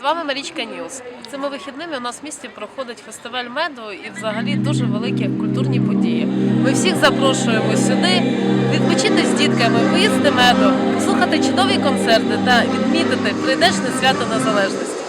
З вами Марічка Ньюс. Цими вихідними у нас в місті проходить фестиваль меду і взагалі дуже великі культурні події. Ми всіх запрошуємо сюди відпочити з дітками, поїсти меду, послухати чудові концерти та відмітити прийдешне свято незалежності.